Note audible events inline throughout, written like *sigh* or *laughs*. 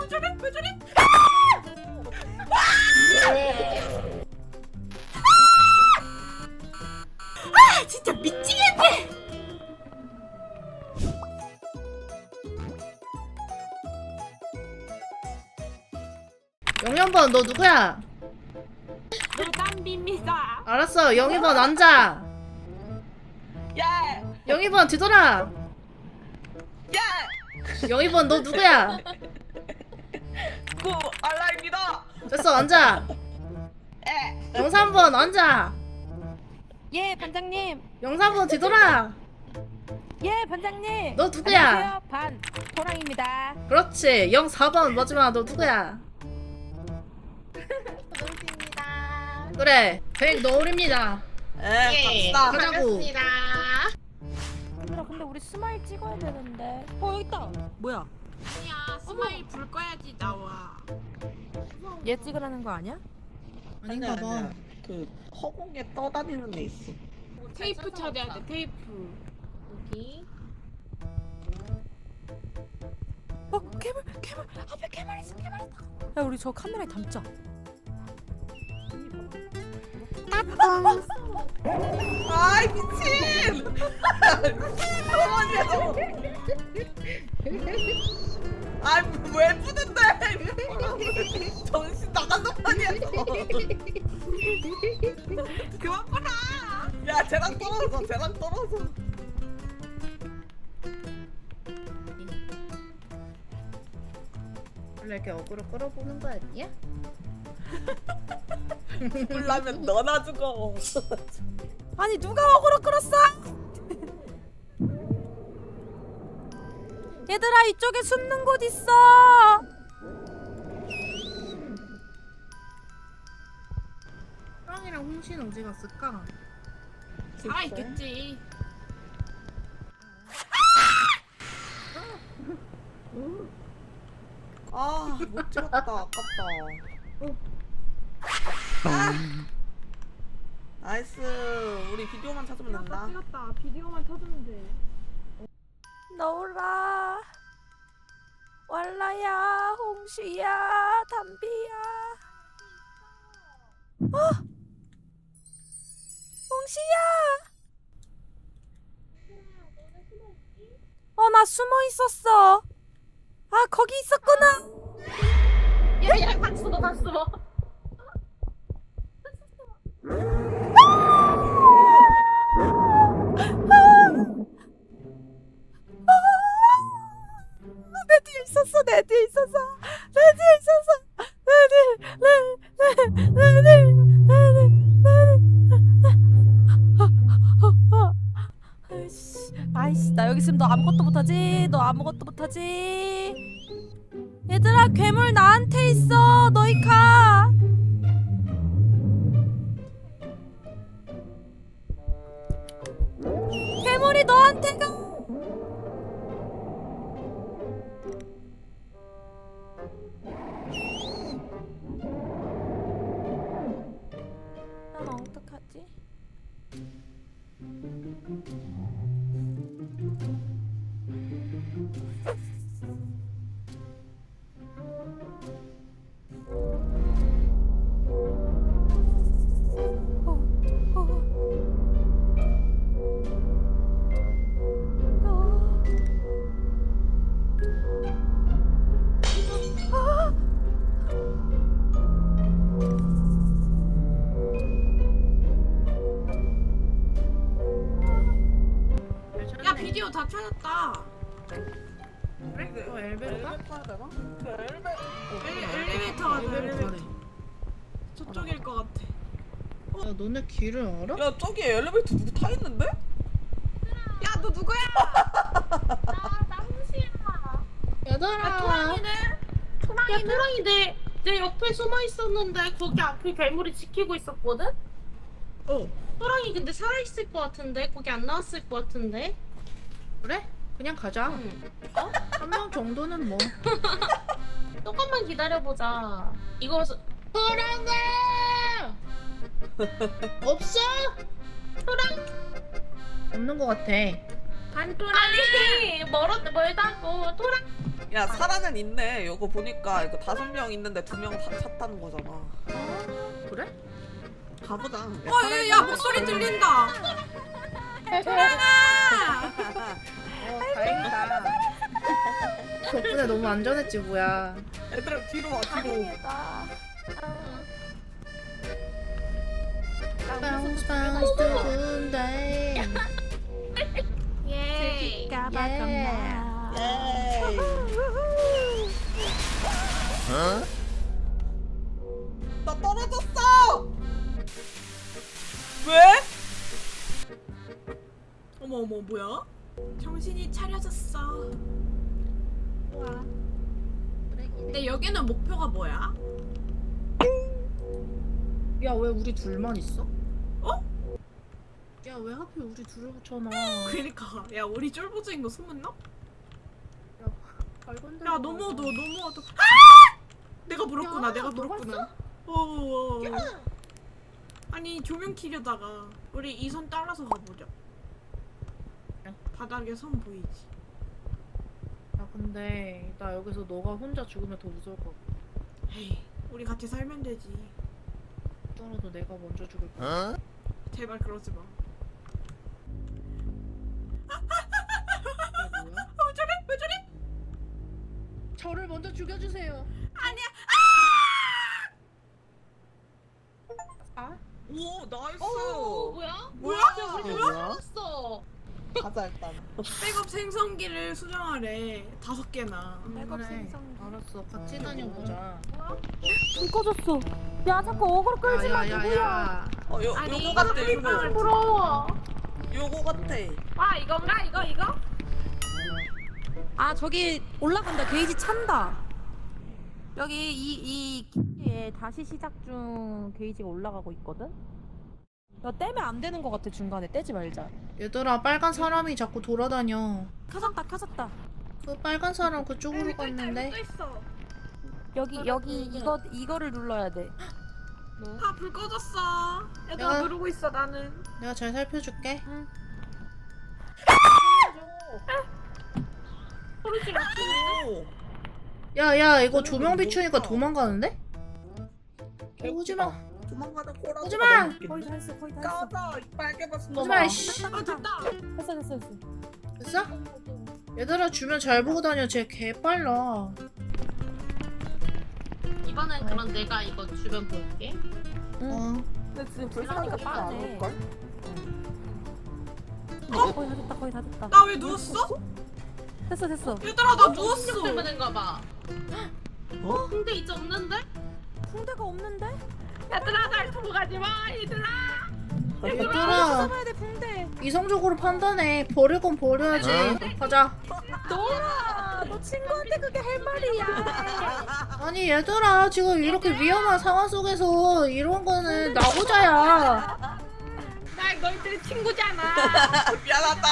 왜 저래? 왜 저래? 아 진짜 미치겠네. 영현번 너 누구야? 노담비입니다. 알았어 영희번 앉아 야! 영희번 뒤돌아 야! 영희번 너 누구야? 구 알라입니다. 됐어 앉아 에! 영삼번 앉아 예 반장님 영삼번 뒤돌아 예 반장님 너 누구야? 안녕하세요 반 호랑입니다 그렇지 영사번 마지막 너 누구야? 그래 백 너울입니다 에, 갑시다. 가자고 근데 우리 스마일 찍어야 되는데. 어 여기 있다. 뭐야? 아니야 스마일 불 꺼야지 나와. 얘 찍으라는 거 아니야? 아닌가 봐. 그 허공에 떠다니는 애 있어. 테이프 찾아야 돼 테이프. 여기. 어 괴물 괴물. 앞에 괴물 있어 괴물 있다. 야 우리 저 카메라에 담자 아이 미친! 잠깐만요. *laughs* 아이 왜 부는데? 정신 나간 거 아니야? 그만 꺼라. 야 쟤랑 떨어져 쟤랑 떨어져. 원래 이렇게 어그로 끌어보는 거 아니야? *laughs* 죽을라면 너나 죽어. *laughs* 아니 누가 어그로 끌었어? *laughs* 얘들아 이쪽에 숨는 곳 있어 호랑이랑 홍신 어디 갔을까? 살아 있겠지. 아 못 찍었다 아깝다. 아! 나이스 우리 비디오만 찾으면 된다. 찍었다. 비디오만 찾으면 돼. 너울아 왈라야 홍시야 담비야 어 홍시야 어 나 숨어 있었어 아 거기 있었구나 야야 갔어. 내 뒤에 있었어 내 뒤에 있었어. 내 뒤에 있었어. 내 뒤에 내내 뒤에 내 뒤에 아이씨 아이씨 나 여기 있으면 너 아무것도 못하지? 너 아무것도 못하지? 얘들아 괴물 나한테 있어 너희 가 길을 알아? 야 저기 엘리베이터 누구 타 있는데? 야 너 누구야? 얘들아 토랑이네. 야 토랑이 내, 내 옆에 숨어 있었는데 거기 앞에 괴물이 지키고 있었거든? 어 토랑이 근데 살아있을 것 같은데 거기 안 나왔을 것 같은데? 그래? 그냥 가자 응. 한 명 정도는 뭐 *laughs* 조금만 기다려보자. 이거 서- 토랑아! *laughs* 없어? 토랑 없는 거 같아 반토랑 아니 멀었 멀야 사라는 있네. 이거 보니까 이거 다섯 명 있는데 두명 찼다는 거잖아. 그래? 가보자. 어, 야, 야 목소리 들린다. 어 다행이다 덕분에 너무 안전했지 뭐야 얘들아 뒤로 와 뒤로. Bounce bounce 두근데 예. 나 떨어졌어. 왜? 어머 어머 뭐야? 정신이 차려졌어. 근데 여기는 목표가 뭐야? 야 왜 우리 둘만 있어? 어? 야왜 하필 우리 둘을 붙여놔 그러니까 야 우리 쫄보즈인 거 소문나? 발건데 야 너무 어두워. 아! 내가 물었구나 야, 내가 너 물었구나. 어. 아니 조명 키려다가 우리 이 선 따라서 가보자. 야. 바닥에 선 보이지? 야 근데 나 여기서 너가 혼자 죽으면 더 무서울 것 같아 에이 우리 같이 살면 되지. 떨어도 내가 먼저 죽을 거야 제발 그러지 마. 이게 뭐야? 왜 저래? 왜 저래? 저를 먼저 죽여주세요 아니야. 아? 오 나이스. 어 뭐야? 뭐야? 야 우리 뭐야? 죽었어. 가자 일단. 백업 생성기를 수정하래. 다섯 개나. 백업 그래. 생성기. 알았어 같이 다녀보자 불 꺼졌어. 야 자꾸 어그로 끌지 마 누구야? 야야야야 어 요, 아니 요거 같아 이거 요거. 부러워. 요거 같아. 아 이건가 이거 이거? 아 저기 올라간다 게이지 찬다 여기 이이 기에 다시 시작 중 게이지가 올라가고 있거든 야 떼면 안 되는 것 같아 중간에 떼지 말자 얘들아 빨간 사람이 자꾸 돌아다녀 켜졌다 켜졌다 그 빨간 사람 그쪽으로 갔는데 또 있어. 여기 여기 이거 이거를 눌러야 돼 아 불 꺼졌어. 얘들아 내가- 누르고 있어 나는. 내가 잘 살펴줄게 소리 지르. 오. 야 야 이거 조명 비추니까 도망가는데? 오지마. 오지마! 거의 다 했어 거의 다 했어 까다 빨개 봤어. 오지마 씨 아 됐다. 됐어 됐어 됐어 됐어? 얘들아 주변 잘 보고 다녀 쟤 개빨라 이번엔 그럼 내가 이거 주변 볼게. 어 근데 지금 불쌍하니까 불쌍하니까 빠르네. 빠르네. 어? 거의 다 됐다 거의 다 됐다 나 왜 누웠어? 됐어 됐어 얘들아 나 누웠어. 때문인가 봐. 어? 근데 이제 없는데? 붕대가 없는데? 얘들아 날 두고 가지 마 얘들아. 얘들아 찾아봐야 돼 붕대 이성적으로 판단해 버릴 건 버려야지 가자 너라 너 친구한테 그게 할 말이야 *laughs* 아니 얘들아 지금 이렇게 위험한 상황 속에서 이런 거는 나고자야 나 너희들 친구잖아. *laughs* 미안하다.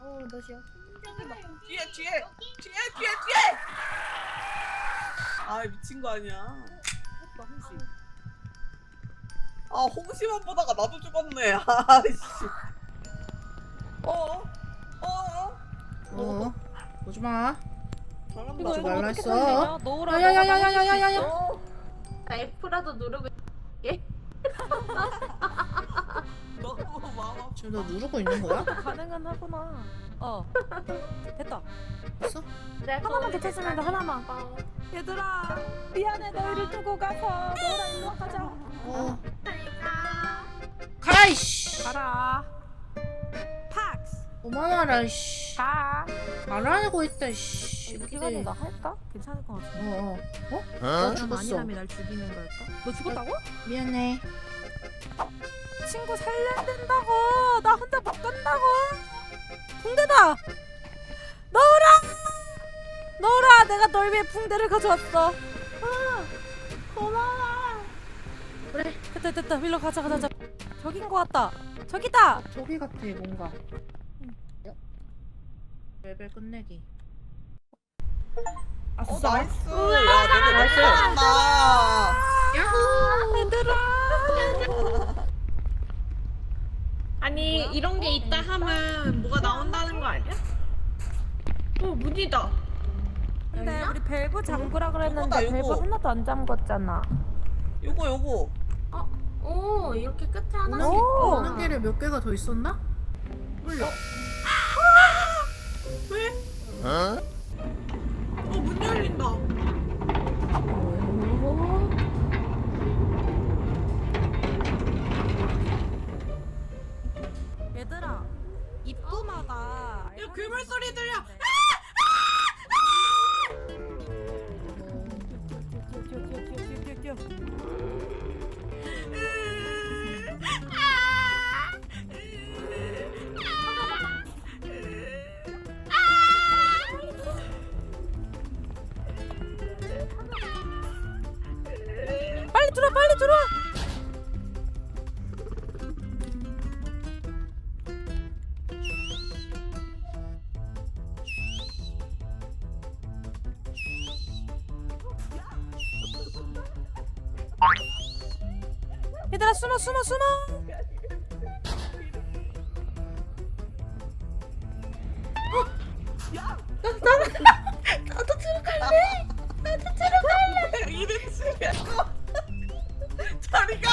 어 몇이야? 뒤에 뒤에 뒤에 뒤에 뒤에. 아 미친 거 아니야. 아 홍시만 보다가 나도 죽었네. *laughs* 아이씨. 어? 어? 어 오지 마 잘한다. 이거 하지 이거 말라 어떻게 했어. 살리냐? 야야야야야야야야 나 F라도 누르고 너무 마음. 지금 너 누르고 있는 거야? *laughs* 가능은 하구나 어 됐다 됐어? 하나만 더 찾으면 돼 하나만 얘들아 미안해 너희를 두고 가서 너랑 일로 가자 어 가이씨. 가라. 팍스. 그만하라 이씨. 가. 말하고 있다 이씨 이거 시간이 나 할까? 괜찮을 것 같은데. 어어. 어? 나난 죽었어. 아니라면 날 죽이는 걸까? 너 죽었다고? 미안해. 친구 살려야 된다고. 나 혼자 못 간다고. 붕대다. 너라. 너라 내가 널 위해 붕대를 가져왔어. 아, 고마워. 그래. 됐다 됐다. 일로 가자 가자 가자 저긴 거 같다. 저기다. 저기 같아 뭔가 레벨 끝내기. 어, 아싸 나이스 아, 야 너네 너무 잘한다 야호! 얘들아. 아니 이런 게 어, 있다 하면 뭐가 나온다는 거 아니야? 어 문이다. 근데 우리 밸브 잠그라 어, 그랬는데 밸브 하나도 안 잠궜잖아. 요거 요거 어? 오 이렇게 끝에 하나씩 오. 오는 길에 몇 개가 더 있었나? 몰라. 왜? 어? 문 열린다. 얘들아 입구마다 야 괴물 소리 들려. 뛰 빨리 들어 빨리 들어 얘들아 숨어 숨어 숨어 이름 쓰야 자리가.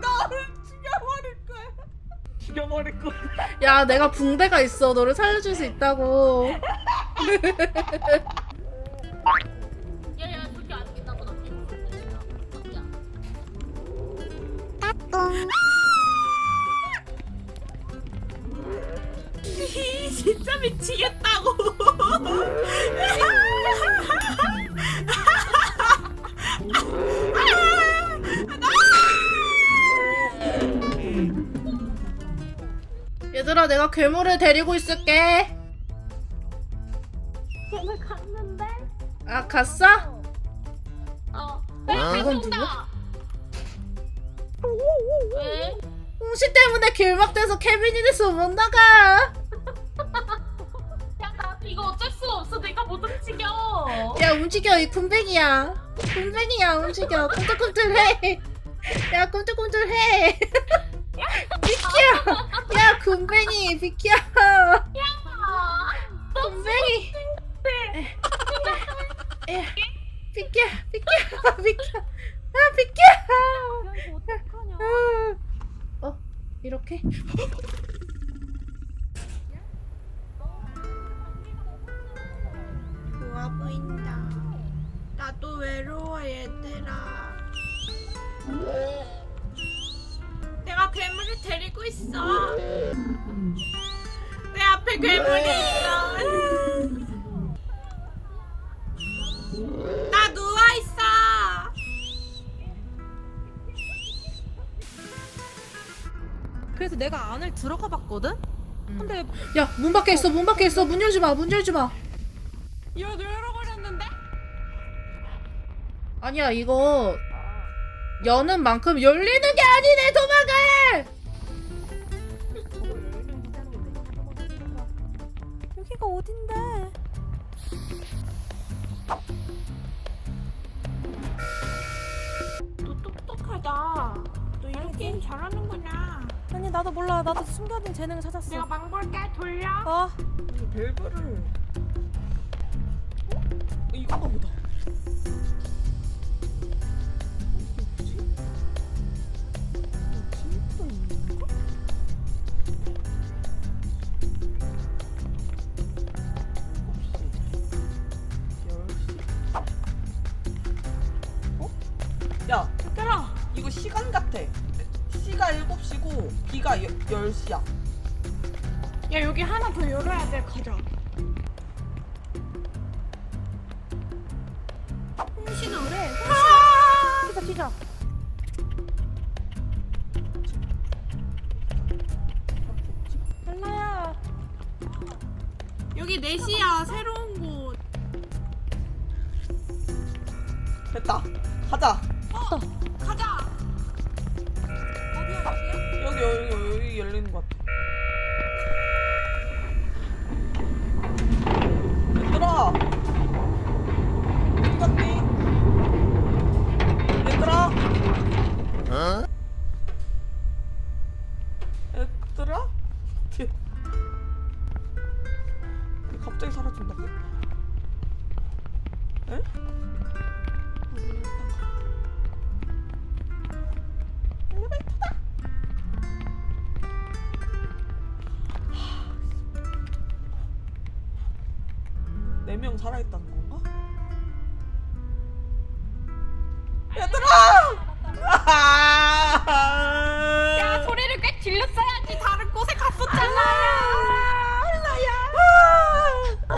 너를 죽여버릴 거야. 죽여버릴 거야. 야 내가 붕대가 있어 너를 살려줄 수 있다고 *laughs* 진짜 미치겠다고. 얘들아 내가 괴물을 데리고 있을게 걔네 갔는데 아 갔어? 어 어? 이건 누구야? 왜? 홍시 때문에 길막돼서 케빈이 돼서 못 나가 움직여 이 군뱅이야. 군뱅이야 움직여. 꿈틀꿈틀해. 야 꿈틀꿈틀해. *laughs* 비켜. 야 군뱅이 너 군뱅이. 야, 비켜 비켜 비켜. 아 비켜. 야 어떡하냐? 어 이렇게 괴물을 데리고 있어. 내 앞에 괴물이 있어. 나 누워 있어. 그래서 내가 안을 들어가 봤거든? 근데 야 문 밖에 있어 문 밖에 있어 문 열지 마 문 열지 마 이거 열어버렸는데? 아니야 이거 여는 만큼 열리는 게 아니네 도망가 여기가 어딘데? 너 똑똑하다. 너 이런 게임 잘하는구나. 아니 나도 몰라 나도 숨겨진 재능을 찾았어 내가 망볼게 돌려. 어? 벨브를. 어? 이건가 보다. 시간 같아. C가 7시고 B가 10시야. 야 여기 하나 더 열어야 돼. 가자. 홍시는 그래. 튀자 튀자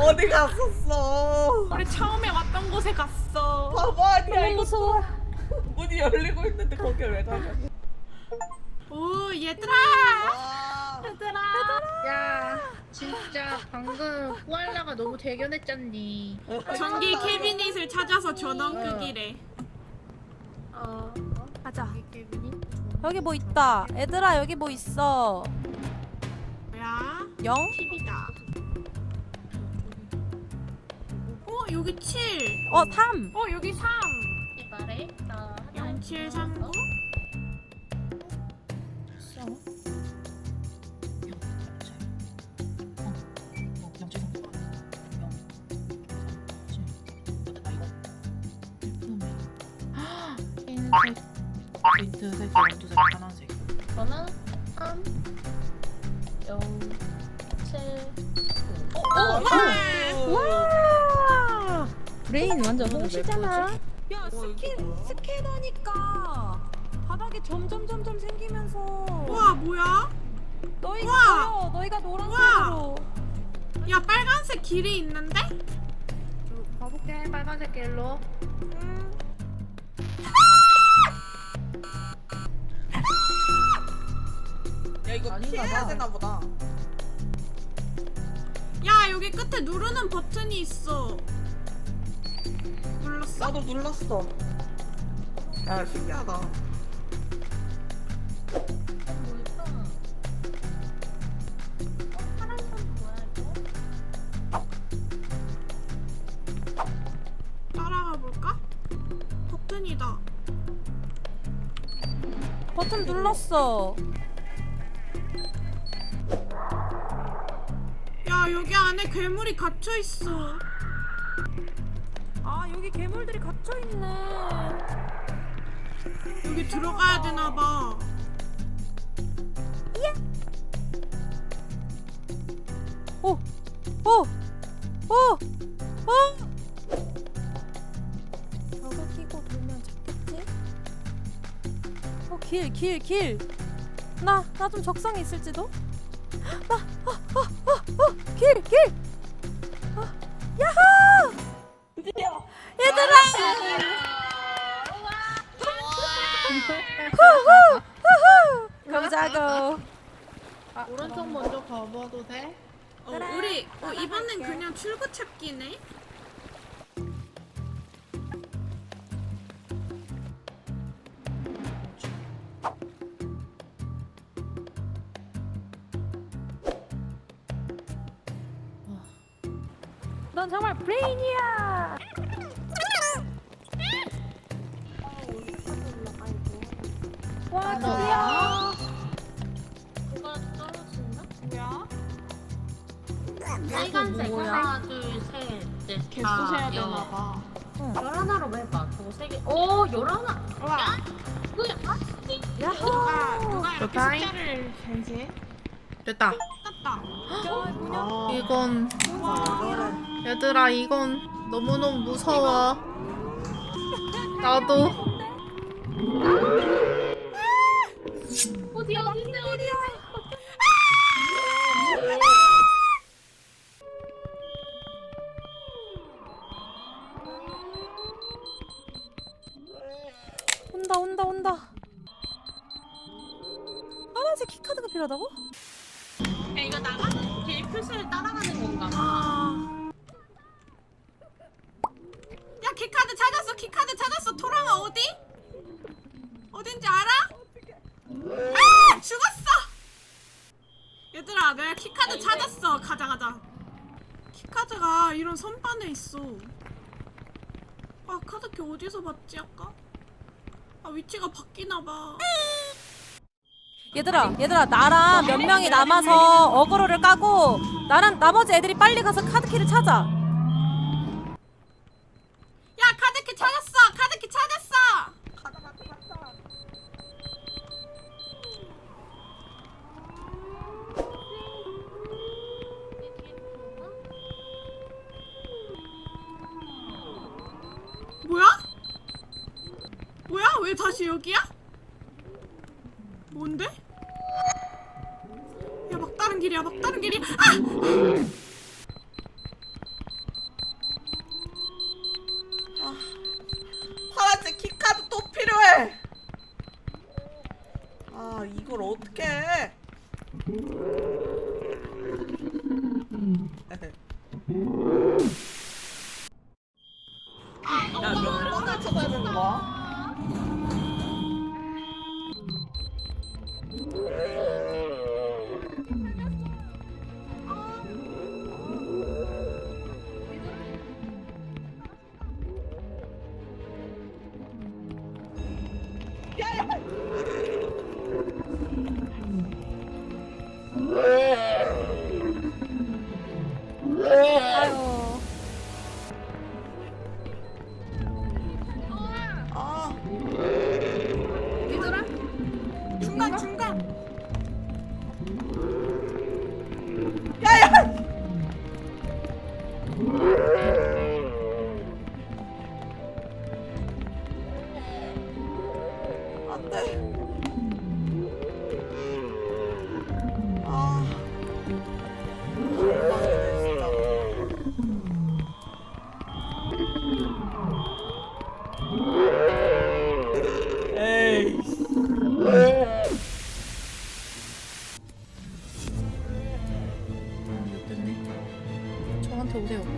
어디 갔었어? 우리 처음에 왔던 곳에 갔어. 바보 아니야 너무 이거 무서워 문이 열리고 있는데 거길 왜 가냐 오 얘들아. 아, 야 진짜 방금 코알라가 너무 대견했잖니 전기 캐비닛을 찾아서 전원 끄기래. 어 가자 여기 뭐 있다 얘들아 여기 뭐 있어 뭐야? 영? TV다. 여기 7. 어 3! 어 여기 3. 말해 나 0739. 흰색 민트색 연두색 파란색 저는 3 0 7와 레인 완전 홍시잖아? 야 스캔 스캔하니까 바닥에 점점 점점 생기면서 우와 뭐야? 너희가 우와! 보여 너희가 노란색으로 야 빨간색 길이 있는데? 가볼게 빨간색 길로 야 이거 아닌가 피해야 봐. 되나 보다 야 여기 끝에 누르는 버튼이 있어. 눌렀어? 나도 눌렀어 야 신기하다 따라가 볼까? 버튼이다. 버튼 눌렀어 야 여기 안에 괴물이 갇혀 있어. 아 괴물들이 갇혀 있네 여기 들어가야 되나 봐. 오! 오! 오! 오! 저거 끼고 돌면 잡겠지? 어, 길, 길, 길! 나, 나 좀 적성이 있을지도? 나, 어, 어, 어, 어! 길, 길! 어, 야호! 후후! 후후! 가보자고! 오른쪽 먼저 가봐도 돼? 어, 그래, 우리 어, 이번엔. 그냥 출구 찾기네. 넌 정말 브레인이야! 와, 드디어! 누가 떨어진다? 뭐야? 빨간색 뭐야? 하나 둘셋넷 개수 세야 되나 봐. 열하나로 해봐 저거 세개 오 열하나 와, 뭐야 아 누가 야호! 누가 이렇게 좋다잉. 숫자를 잘 세? 됐다 땄다. 아, 이건 얘들아 이건 너무너무 무서워 나도 온다, 온다, 온다. 파란색 키카드가 필요하다고? 야 이거 나가는 길 표시를 따라가는 건가 봐 아. 야 키카드 찾았어 키카드 찾았어 토랑아 어디? 어딘지 알아? 아 죽었어 얘들아 내가 키카드 찾았어 가자 가자 키카드가 이런 선반에 있어 아 카드키 어디서 봤지 아까? 아 위치가 바뀌나 봐. 얘들아 얘들아 나랑 몇 명이 남아서 어그로를 까고 나랑 나머지 애들이 빨리 가서 카드키를 찾아 찾아야 되는 거야?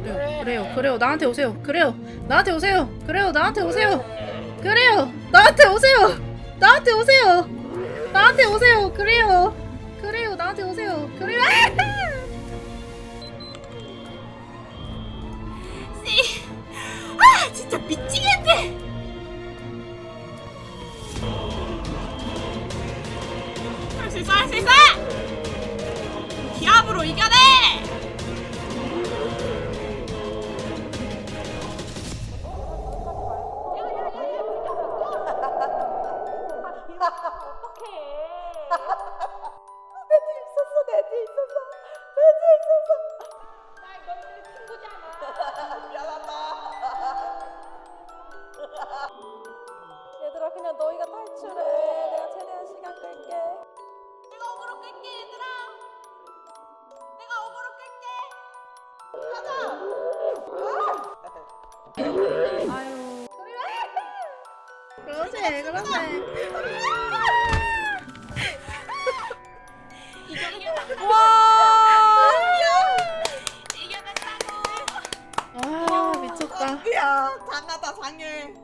그래요. 그래요. 그래요. 나한테 오세요. 그래요. 나한테 오세요. 그래요. 나한테 오세요. 그래요. 나한테 오세요. 나한테 오세요. 나한테 오세요. 그래요. 그래요. 나한테 오세요. 그래요. 아 진짜 미 그러지. 그러지. 와아 미쳤다. 야 장하다 장해.